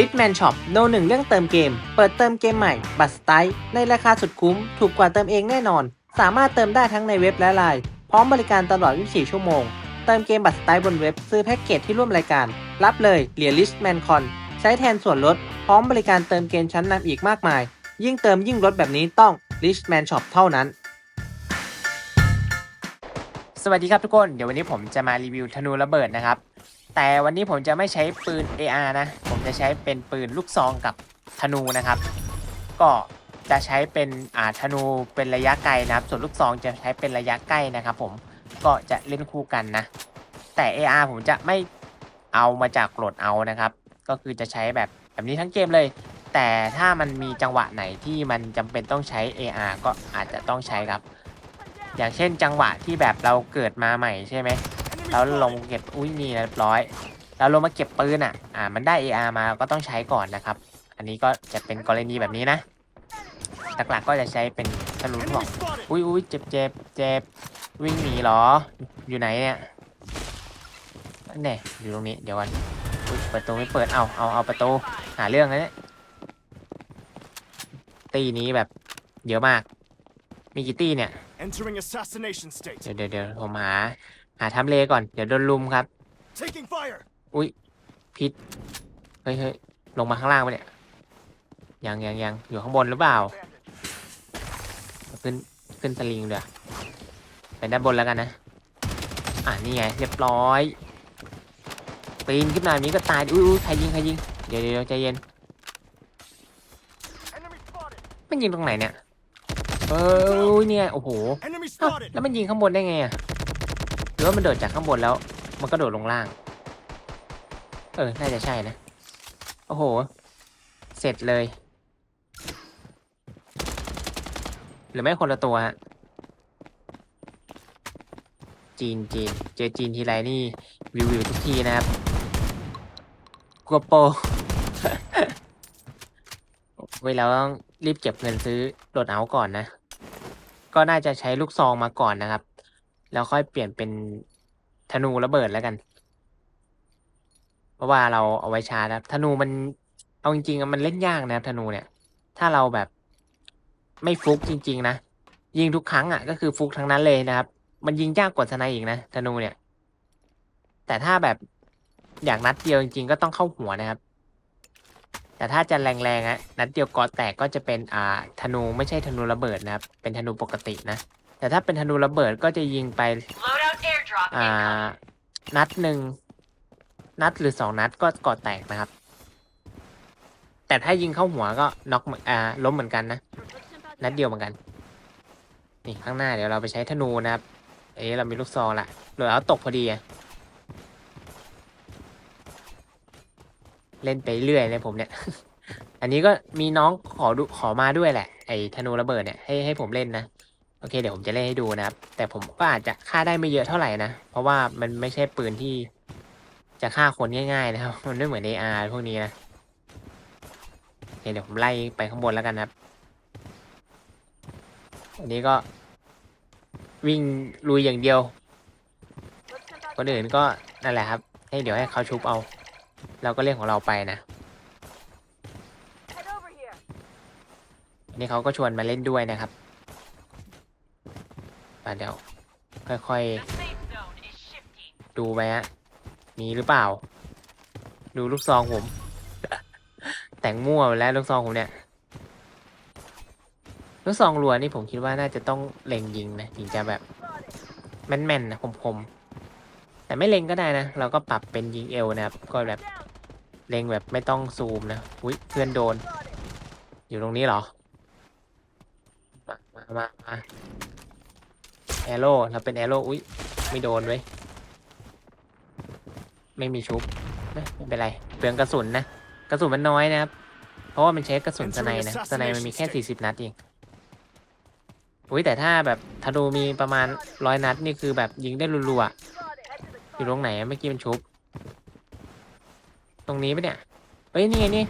l i t m a n Shop โนหนึ่งเรื่องเติมเกม เปิดเติมเกมใหม่ บัตรสไตล์ในราคาสุดคุ้ม ถูกกว่าเติมเองแน่นอน สามารถเติมได้ทั้งในเว็บและไลน์พร้อมบริการตลอด 24 ชั่วโมง เติมเกมบัตรสไตล์บนเว็บ ซื้อแพ็กเกจที่ร่วมรายการ รับเลยเหรียญ Richman Con ใช้แทนส่วนลด พร้อมบริการเติมเกมชั้นนำอีกมากมาย ยิ่งเติมยิ่งลดแบบนี้ต้อง Richman Shop เท่านั้นสวัสดีครับทุกคน เดี๋ยววันนี้ผมจะมารีวิวธนูระเบิดนะครับ แต่วันนี้ผมจะไม่ใช้ปืน AR นะ ผมจะใช้เป็นปืนลูกซองกับธนูนะครับ ก็จะใช้เป็นอ่าธนูเป็นระยะไกลนะครับ ส่วนลูกซองจะใช้เป็นระยะใกล้นะครับ ผมก็จะเล่นคู่กันนะ แต่ AR ผมจะไม่เอามาจากโหลดเอานะครับ ก็คือจะใช้แบบแบบนี้ทั้งเกมเลย แต่ถ้ามันมีจังหวะไหนที่มันจำเป็นต้องใช้ AR ก็อาจจะต้องใช้ครับ อย่างเช่นจังหวะที่แบบเราเกิดมาใหม่ใช่ไหม แล้วลงเก็บอุ้ยนี่เรียบร้อย แล้วลงมาเก็บปืนอะ อ่า มันได้ AR มาก็ต้องใช้ก่อนนะครับ อันนี้ก็จะเป็นกรณีแบบนี้นะหลักๆก็จะใช้เป็นธนูลูกศรอุ้ยอุ้ยเจ็บเจ็บเจ็บวิ่งหนีเหรอ อยู่ไหนเนี่ยเนี่ยอยู่ตรงนี้เดี๋ยวก่อนอุ๊ยประตูไม่เปิดเอาเอาเอาประตูหาเรื่องนะเนี่ยตีนี้แบบเยอะมาก มีกี่ตีเนี่ย Entering assassination state. เดี๋ยวเดี๋ยวเดี๋ยวผมหา หาทำเลก่อน เดี๋ยวโดนลุมครับ Taking fire. อุ้ยพิษเฮ้ยเฮ้ยลงมาข้างล่างปะเนี่ย ยังยังยังอยู่ข้างบนหรือเปล่า ขึ้นขึ้นสลิงเดี๋ยวไปด้านบนแล้วกันนะ อ่านี่ไงเรียบร้อยปีนขึ้นมาแบบนี้ก็ตายอุ้ยอุ้ยใครยิงใครยิง เดี๋ยวเดี๋ยวใจเย็น Enemy spotted. มันยิงตรงไหนเนี่ย เออเนี่ย โอ้โห Enemy อ้าว spotted. แล้วมันยิงข้างบนได้ไงอะห รือว่ามันโดดจากข้างบนแล้ว มันก็โดดลงล่าง เออ น่าจะใช่นะ โอ้โห เสร็จเลย หรือไม่คนละตัวฮะ จีนจีน เจอจีนทีไรนี่ วิววิวทุกทีนะครับกัวโปเว้ยเราต้องรีบเก็บเงินซื้อโดดเอาท์ก่อนนะ ก็น่าจะใช้ลูกซองมาก่อนนะครับ แล้วค่อยเปลี่ยนเป็นธนูระเบิดแล้วกัน เพราะว่าเราเอาไว้ชาร์จครับธนูมันเอาจริงๆมันเล่นยากนะครับธนูเนี่ย ถ้าเราแบบไม่ฟุกจริง ๆ นะยิงทุกครั้งอะก็คือฟุกทั้งนั้นเลยนะครับ มันยิงยากกว่าสไนอีกนะธนูเนี่ย แต่ถ้าแบบอยากนัดเดียวจริง ๆ ก็ต้องเข้าหัวนะครับ แต่ถ้าจะแรงๆอะนัดเดียวกอแตกก็จะเป็นอ่าธนูไม่ใช่ธนูระเบิดนะครับ เป็นธนูปกตินะ แต่ถ้าเป็นธนูระเบิดก็จะยิงไป Loadout airdrop อ่า incoming. นัดหนึ่งนัดหรือสองนัดก็ก่อแตกนะครับ แต่ถ้ายิงเข้าหัวก็น็อกเหมือนอ่าล้มเหมือนกันนะ นัดเดียวเหมือนกัน นี่ข้างหน้าเดี๋ยวเราไปใช้ธนูนะครับ เอ้เรามีลูกซองละหรือเอาตกพอดีอะเล่นไปเรื่อยเลยผมเนี่ย อันนี้ก็มีน้องขอดูขอมาด้วยแหละ ไอ้ธนูระเบิดเนี่ยให้ให้ผมเล่นนะ โอเคเดี๋ยวผมจะเล่นให้ดูนะครับ แต่ผมก็อาจจะฆ่าได้ไม่เยอะเท่าไหร่นะ เพราะว่ามันไม่ใช่ปืนที่จะฆ่าคนง่ายๆนะครับ มันไม่เหมือน AR พวกนี้นะโอเคเดี๋ยวผมไล่ไปข้างบนแล้วกันนะครับอันนี้ก็วิ่งลุยอย่างเดียว คนอื่นก็นั่นแหละครับ ให้เดี๋ยวให้เขาชุบเอา เราก็เล่นของเราไปนะอันนี้เขาก็ชวนมาเล่นด้วยนะครับ อะเดี๋ยว ค่อย The safe zone is shifting. ๆดูไปฮะ มีหรือเปล่า ดูลูกซองผม แต่งมั่วไปแล้วลูกซองผมเนี่ย ลูกซองรัวนี่ผมคิดว่าน่าจะต้องเล็งยิงนะถึงจะแบบแม่นๆนะคมๆ แต่ไม่เล็งก็ได้นะ เราก็ปรับเป็นยิงเอวนะครับ ก็แบบเล็งแบบไม่ต้องซูมนะ อุ้ยเพื่อนโดน อยู่ตรงนี้เหรอ มา มา มามาแอโร่เราเป็นแอโร่อุ้ยไม่โดนเว้ยไม่มีชุบนะไม่เป็นไรเปลืองกระสุนนะกระสุนมันน้อยนะครับ เพราะว่ามันใช้กระสุนสไนนะสไนมันมีแค่สี่สิบนัดเองอุ้ยแต่ถ้าแบบธนูมีประมาณร้อยนัดนี่คือแบบยิงได้รัวๆอะอยู่ตรงไหนอะเมื่อกี้มันชุบ ตรงนี้ปะเนี่ยเฮ้ยนี่ไงนี่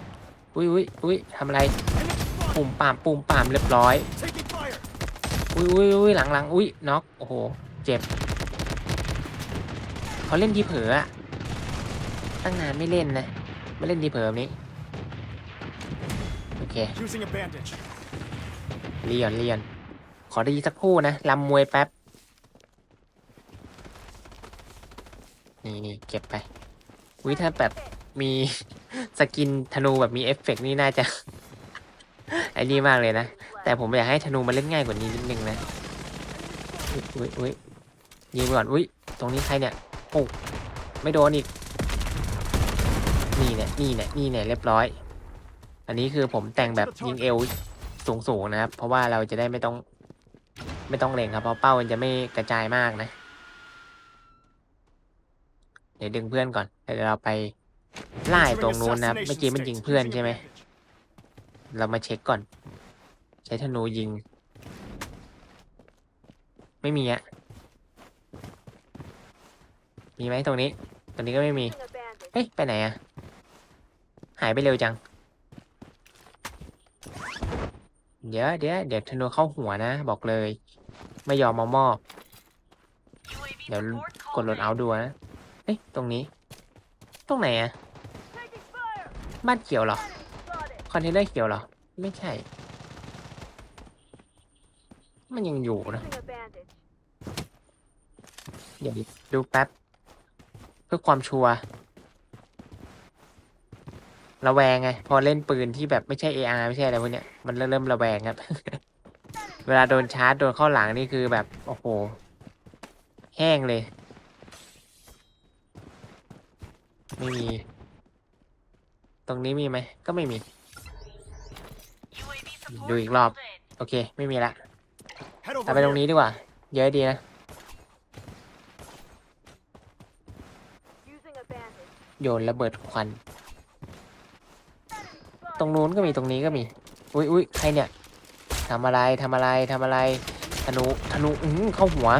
อุ้ยอุ้ยอุ้ยทำอะไรปุ่มปามปุ่มปามเรียบร้อย Taking fire. อุ้ยอุ้ยอุ้ยหลังหลังอุ้ยน็อกโอ้โห เจ็บเขาเล่นทีเผลออะตั้งนานไม่เล่นนะไม่เล่นทีเผลอแบบนี้โอเค Using a bandage. เลียนเลียนขอดีสักครู่นะลำมวยแป๊บนี่นี่เก็บไปวิถ้าแบบมีสกินธนูแบบมีเอฟเฟกต์นี่น่าจะ ไอ้นี่มากเลยนะ แต่ผมอยากให้ธนูมันเล่นง่ายกว่านี้นิดนึงนะ อุ้ยอุ้ยอุ้ยยิงไปก่อน อุ้ย ตรงนี้ใครเนี่ย โอ้ไม่โดนอีก นี่เนี่ย นี่เนี่ย นี่เนี่ย เรียบร้อย อันนี้คือผมแต่งแบบยิงเอวสูงๆนะครับ เพราะว่าเราจะได้ไม่ต้อง ไม่ต้องเล็งครับ เพราะเป้ามันจะไม่กระจายมากนะ เดี๋ยวดึงเพื่อนก่อน เดี๋ยวเราไปไล่ตรงนู้นนะครับเมื่อกี้มันยิงเพื่อนใช่ไหม เรามาเช็คก่อน ใช้ธนูยิง ไม่มีอะมีไหมตรงนี้ ตรงนี้ก็ไม่มี เฮ้ย ไปไหนอะหายไปเร็วจัง เดี๋ยวเดี๋ยวเดี๋ยวธนูเข้าหัวนะ บอกเลย ไม่ยอมมามอบ เดี๋ยวกด called รถเอาดูนะเอ้ย ตรงนี้ ตรงไหนอะบ้านเขียวเหรอ คอนเทนเนอร์เขียวเหรอ ไม่ใช่ มันยังอยู่นะเดี๋ยวดูแป๊บ เพื่อความชัวร์ระแวงไง พอเล่นปืนที่แบบไม่ใช่ AR ไม่ใช่อะไรพวกเนี้ยมันเริ่มเริ่มระแวงครับ เวลาโดนชาร์จ โดนเข้าหลังนี่คือแบบ โอ้โห แห้งเลย ไม่มี ตรงนี้มีไหม ก็ไม่มี ดูอีกรอบ called in. โอเค ไม่มีละ Head เอา over ไปตรง here. นี้ดีกว่า เยอะดีนะ โยนระเบิดควัน ตรงนู้นก็มีตรงนี้ก็มี อุ้ยอุ้ยใครเนี่ยทำอะไรทำอะไรทำอะไร ธนู ธนู อือเข้าหัว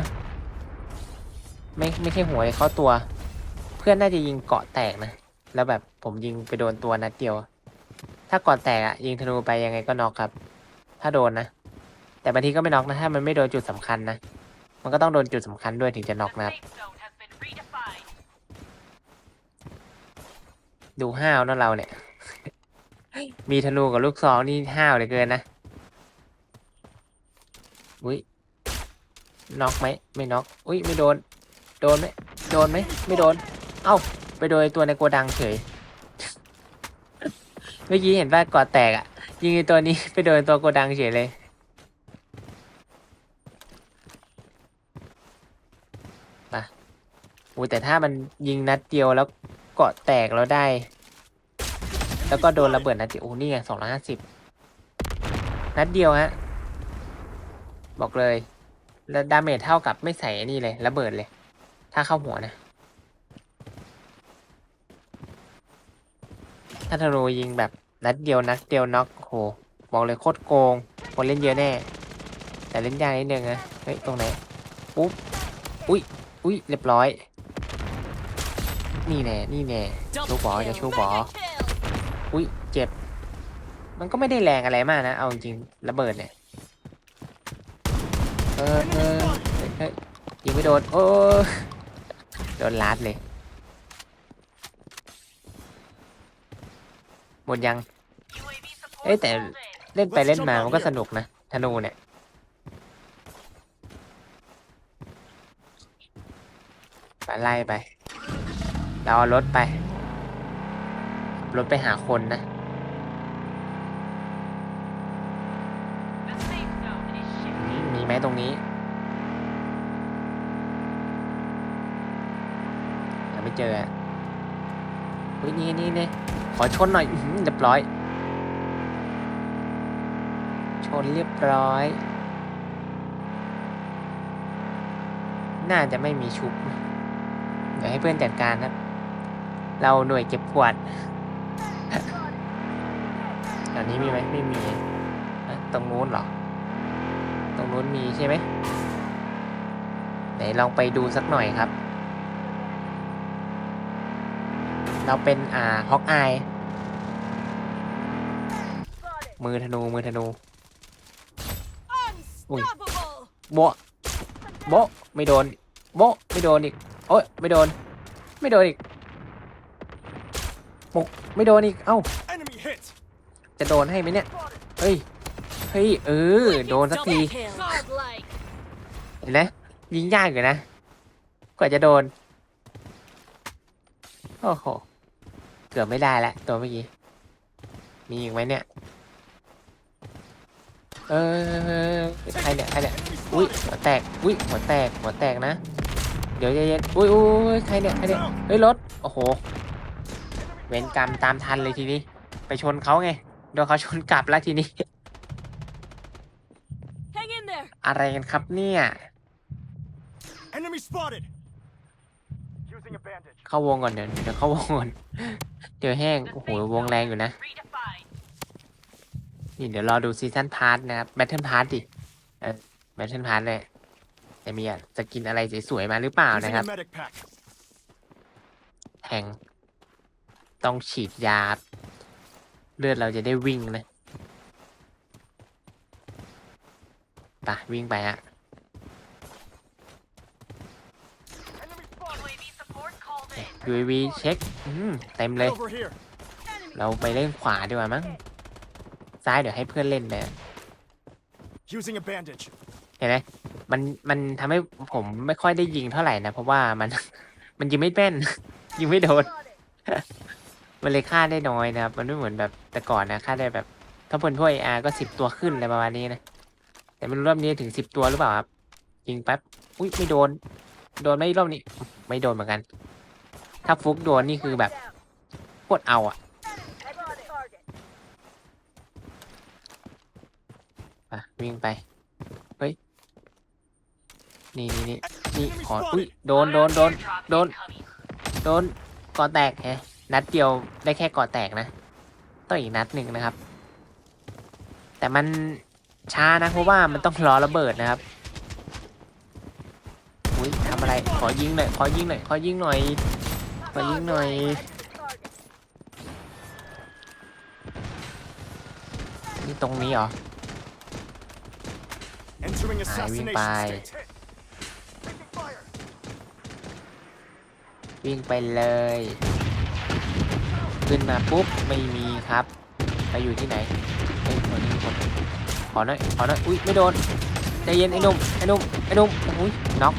ไม่ ไม่ใช่หัวเลยเข้าตัว เพื่อนน่าจะยิงเกาะแตกนะ แล้วแบบผมยิงไปโดนตัวนัดเดียว ถ้าเกาะแตกอะยิงธนูไปยังไงก็น็อกครับ ถ้าโดนนะ แต่บางทีก็ไม่น็อกนะ ถ้ามันไม่โดนจุดสำคัญนะ มันก็ต้องโดนจุดสำคัญด้วยถึงจะน็อกนะครับ ดูห้าวนะเราเนี่ย มีธนูกับลูกซองนี่ห้าวเหลือเกินนะ อุ้ยน็อกไหมไม่น็อกอุ้ยไม่โดน โดนไหมโดนไหมไม่โดน เอ้า ไปโดนตัวในโกดังเฉย เมื่อกี้เห็นว่ากอดแตกอะยิงไอ้ตัวนี้ไปโดนตัวโกดังเฉยเลย มาอุ้แต่ถ้ามันยิงนัดเดียวแล้วเกาะแตกแล้วได้ แล้วก็โดนระเบิดนัดเดียวโอ้นี่ไงสองร้อยห้าสิบนัดเดียวฮะ บอกเลย แล้วดาเมจเท่ากับไม่ใส่ไอ้นี่เลย ระเบิดเลย ถ้าเข้าหัวนะ ถ้าธนูยิงแบบนัดเดียวนัดเดียวน็อกโหบอกเลยโคตรโกง คนเล่นเยอะแน่ แต่เล่นยากนิดนึงนะเฮ้ยตรงไหนปุ๊บอุ้ยอุ้ยเรียบร้อย นี่แน่นี่แน่ชูบอจะชูบออุ้ยเจ็บ มันก็ไม่ได้แรงอะไรมากนะ เอาจริงระเบิดเนี่ยเออเออเฮ้ยยยิงไม่โดนโอ้โดนลัดเลย มดยัง UAV support เอ้ยแต่ called in. เล่นไปเล่นมามันก็สนุกนะธนูเนี่ย ไปไล่ไป เราเอารถไปขับรถไปหาคนนะ The safe zone is อื shifting. มมีไหมตรงนี้ยังไม่เจออะ เฮ้ยนี่นี่นี่ขอชนหน่อยเรียบร้อย ชนเรียบร้อย น่าจะไม่มีชุบ เดี๋ยวให้เพื่อนจัดการครับ เราหน่วยเก็บกวดตอนนี้มีไหมไม่มี ตรงนู้นเหรอ ตรงนู้นมีใช่ไหมไหนลองไปดูสักหน่อยครับ เราเป็นอ่าฮอกอายมือธนูมือธนูอุ้ยโบโบไม่โดนโบไม่โดนอีกโอ้ยไม่โดน ไม่โดนอีกปุกไม่โดนอีกเอ้าจะโดนให้ไหมเนี่ยเฮ้ยเฮ้ยเออโดนสักทีเห็นไหมยิงยากอยู่นะกว่าจะโดนโอ้โห เกือบไม่ได้ละตัวเมื่อกี้ มีอีกไหมเนี่ย เออใครเนี่ยใครเนี่ย อุ้ยหัวแตก อุ้ยหัวแตก หัวแตกนะ เดี๋ยวใจเย็นอุ้ยอุ้ยใครเนี่ย ใครเนี่ย เฮ้ยรถ โอ้โห เวรกรรมตามทันเลยทีนี้ ไปชนเขาไง โดนเขาชนกลับแล้วทีนี้ Hang in there. อะไรกันครับเนี่ย Enemy spotted. Using a bandage. เข้าวงก่อนเดี๋ยวเดี๋ยวเข้าวงก่อนเดี๋ยวแห้งโอ้โหวงแรงอยู่นะ Redefined. นี่เดี๋ยวรอดูซีซันพาร์ทนะครับแบทเทิลพาร์ทดิเออแบทเทิลพาร์ทเลยจะมีอะจะกินอะไรสวยๆมาหรือเปล่า Using นะครับ a medic pack. แทงต้องฉีดยา เลือดเราจะได้วิ่งนะไปะวิ่งไปฮะ Enemy spotted. UAV support called in. UAV เช็คอืมเต็มเลย Over here. เราไปเล่นขวาดีกว่ามั้ง ซ้ายเดี๋ยวให้เพื่อนเล่นไปอะ Using a bandage. เห็นไหมมันมันทำให้ผมไม่ค่อยได้ยิงเท่าไหร่นะ เพราะว่ามันมันยิงไม่แม่น ยิงไม่โดน มันเลยฆ่าได้น้อยนะครับ มันไม่เหมือนแบบแต่ก่อนนะฆ่าได้แบบ ถ้าเป็นพวกอาก็สิบตัวขึ้นอะไรประมาณนี้นะ แต่ไม่รู้รอบนี้ถึงสิบตัวหรือเปล่าครับ ยิงแป๊บ อุ้ยไม่โดน โดนไหม่รอบนี้ ไม่โดนเหมือนกัน ถ้าฟุกโดนนี่คือแบบโคตรเอาอะไปวิ่งไป เฮ้ย นี่นี่นี่นี่ขออุ้ยโดนโดนโดน Airdrop Don't. incoming. โดนก่อแตกแฮะนัดเดียวได้แค่ก่อแตกนะต้องอีกนัดหนึ่งนะครับ แต่มันช้านะเพราะว่ามันต้องรอระเบิดนะครับอุ้ยทำอะไรขอยิงหน่อยขอยิงหน่อยขอยิงหน่อย ขอยิงหน่อย นี่ตรงนี้เหรอ Entering Ah, assassination bye. state. Taking fire. วิ่งไปเลย ขึ้นมาปุ๊บ ไม่มีครับ ไปอยู่ที่ไหนเฮ้ยคนนี้คนขอหน่อยขอหน่อยอุ้ยไม่โดนใจเย็นไอ้หนุ่มไอ้หนุ่มไอ้หนุ่มอุ้ยน็อก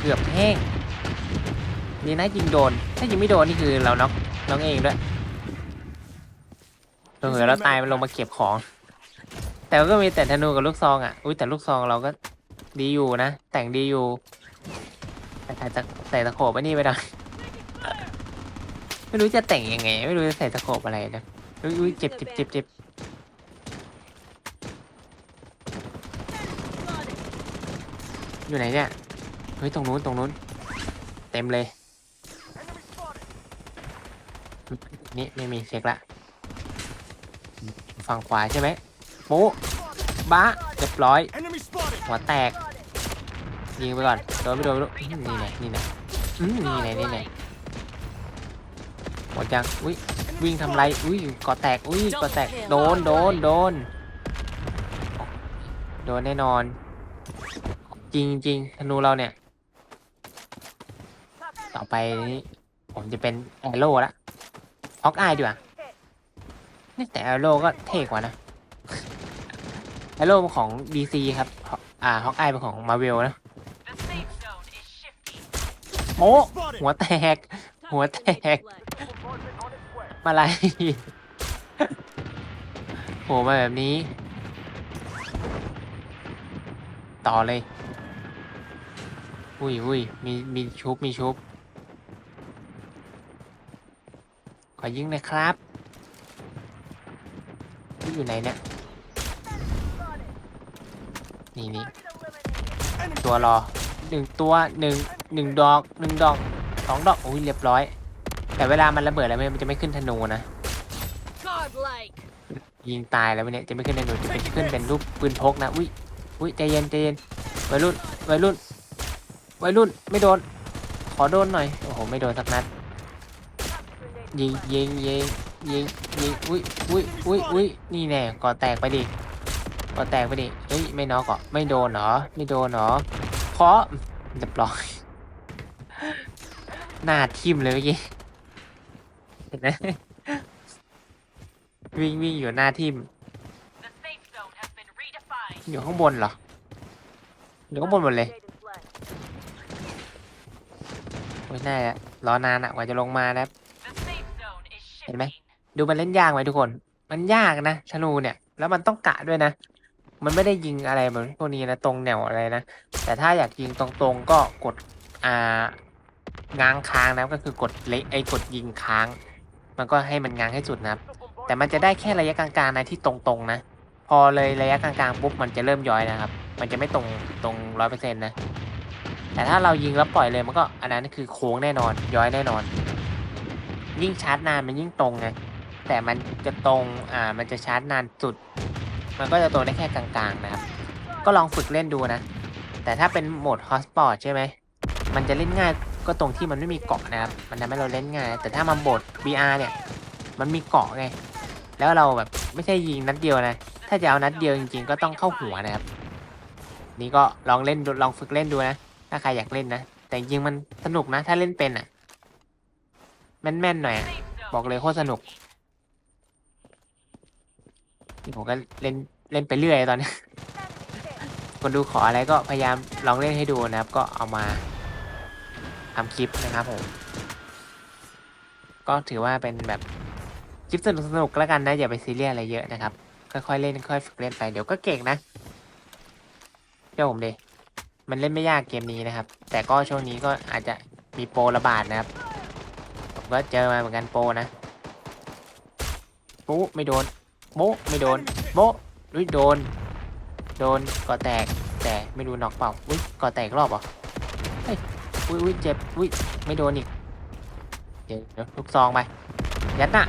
เกือบแห้ง นี่นะยิงโดน ถ้ายิงไม่โดนนี่คือเราน็อกน้องเองด้วยเผื่อเราตายมันลงมาเก็บของ แต่ก็มีแต่ธนูกับลูกซองอะ อุ้ยแต่ลูกซองเราก็ดีอยู่นะ แต่งดีอยู่ แต่ใส่ตะใส่ตะโขบไอ้นี่ไปหน่อยไม่รู้จะแต่งยังไง ไม่รู้จะใส่ตะโขบอะไรนะ อุ้ยเจ็บเจ็บเจ็บเจ็บอยู่ไหนเนี่ย เฮ้ย ตรงนู้น ตรงนู้น เต็มเลย นี่ไม่มีเช็คละฝั่งขวาใช่ไหมโป๊ะบ้าเรียบร้อย Enemy spotted. หัวแตก ยิงไปก่อนโดนไม่โดนไม่รู้อื้อนี่ไงนี่ไงอืมนี่ไงนี่ไง Godlike. หมดยังอุ้ยวิ่งทำไรอุ้ยก่อแตกอุ้ยก่อแตกโดนโดนโดนโดนแน่นอน จริงจริงธนูเราเนี่ย ต่อไปนี้ผมจะเป็นแอโร่ละ ฮอกอายดีกว่านี่แต่แอโร่ก็เท่กว่านะแอโร่เป็นของ DC ครับ อ่าฮอกอายเป็นของมาเวลนะโอ้หัวแตก หัวแตก มาอะไรโหมาแบบนี้ ต่อเลย อุ้ยอุ้ยมีมีชุบมีชุบ ข อยิงหน่อยครับนี่อยู่ไหนเนี่ย นี่นี่ Enemy ตัวรอหนึ่งตัวหนึ่งหนึ่งดอกหนึ่งดอกสองดอกโอ้ยเรียบร้อย แต่เวลามันระเบิดแล้วมันจะไม่ขึ้นธนูนะ Godlike. ยิงตายแล้วเนี่ยจะไม่ขึ้นธนูจะเป็นขึ้นเป็นรูปปืนพกนะอุ้ยอุ้ยใจเย็นใจเย็นวัยรุ่นวัยรุ่นวัยรุ่นไม่โดน ขอโดนหน่อยโอ้โหไม่โดนสักนัด ยิงยิงยิงยิงยิงอุ้ยอุ้ยอุ้ยอุ้ยนี่แน่ก่อแตกไปดิก่อแตกไปดิเฮ้ยไม่น็อกเหรอไม่โดนเหรอไม่โดนเหรอเคาะเรียบร้อยหน้าทิ่มเลยเมื่อกี้เห็นไหมวิ่งวิ่งอยู่หน้าทิมอยู่ข้างบนเหรออยู่ข้างบนหมดเลยโอ้ยน่าจะรอนานอะกว่าจะลงมานะครับ zone is ห็นไหม?ดูมันเล่นยากไหมทุกคน มันยากนะธนูเนี่ย แล้วมันต้องกะด้วยนะ มันไม่ได้ยิงอะไรเหมือนพวกนี้นะตรงแนวอะไรนะ แต่ถ้าอยากยิงตรงๆก็กดอ่าง้างค้างนะก็คือกดเละไอ้กดยิงค้าง มันก็ให้มันง้างให้สุดนะครับแต่มันจะได้แค่ระยะกลางๆนะที่ตรงๆนะ พอเลยระยะกลางๆปุ๊บมันจะเริ่มย้อยนะครับ มันจะไม่ตรงตรงร้อยเปอร์เซ็นต์นะ แต่ถ้าเรายิงแล้วปล่อยเลยมันก็อันนั้นคือโค้งแน่นอนย้อยแน่นอน ยิ่งชาร์จนานมันยิ่งตรงไงแต่มันจะตรงอ่ามันจะชาร์จนานสุด มันก็จะตรงได้แค่กลางๆนะครับ ก็ลองฝึกเล่นดูนะ แต่ถ้าเป็นโหมดฮอสปอร์ตใช่ไหมมันจะเล่นง่ายก็ตรงที่มันไม่มีเกาะนะครับ มันทำให้เราเล่นง่าย แต่ถ้ามาโหมด VR เนี่ย มันมีเกาะไง แล้วเราแบบไม่ใช่ยิงนัดเดียวนะ ถ้าจะเอานัดเดียวจริงๆ ก็ต้องเข้าหัวนะครับ นี่ก็ลองเล่นดูลองฝึกเล่นดูนะ ถ้าใครอยากเล่นนะ แต่จริงมันสนุกนะ ถ้าเล่นเป็นอะ แม่นๆหน่อยอะบอกเลยโคตรสนุกนี่ผมก็เล่นเล่นไปเรื่อยตอนนี้ คนดูขออะไรก็พยายามลองเล่นให้ดูนะครับ ก็เอามาทำคลิปนะครับผม ก็ถือว่าเป็นแบบคลิปสนุกสนุกๆแล้วกันนะ อย่าไปซีเรียสอะไรเยอะนะครับ ค่อยๆเล่นค่อยๆฝึกเล่นไปเดี๋ยวก็เก่งนะเชื่อผมดิมันเล่นไม่ยากเกมนี้นะครับ แต่ก็ช่วงนี้ก็อาจจะมีโปรระบาดนะครับ ก็เจอมาเหมือนกันโปนะปุ๊ไม่โดนโบ๊ะไม่โดนโบ๊ะอุ้ยโดน โดนก่อแตกแต่ไม่รู้น็อกเปล่าอุ้ยก่อแตกรอบเหรอเฮ้ยอุ้ยอุ้ยเจ็บอุ้ยไม่โดนอีกเดี๋ยวลูกซองไปยัดหน้า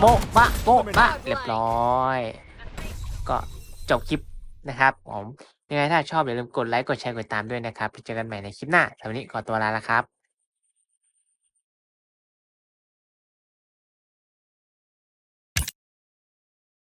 โบ๊ะบะโบ๊ะบะเรียบร้อย ก็จบคลิปนะครับผมยังไงถ้าชอบอย่าลืมกดไลค์กดแชร์กดติดตามด้วยนะครับเจอกันใหม่ในคลิปหน้าสำหรับวันนี้ขอตัวลาแล้วครับ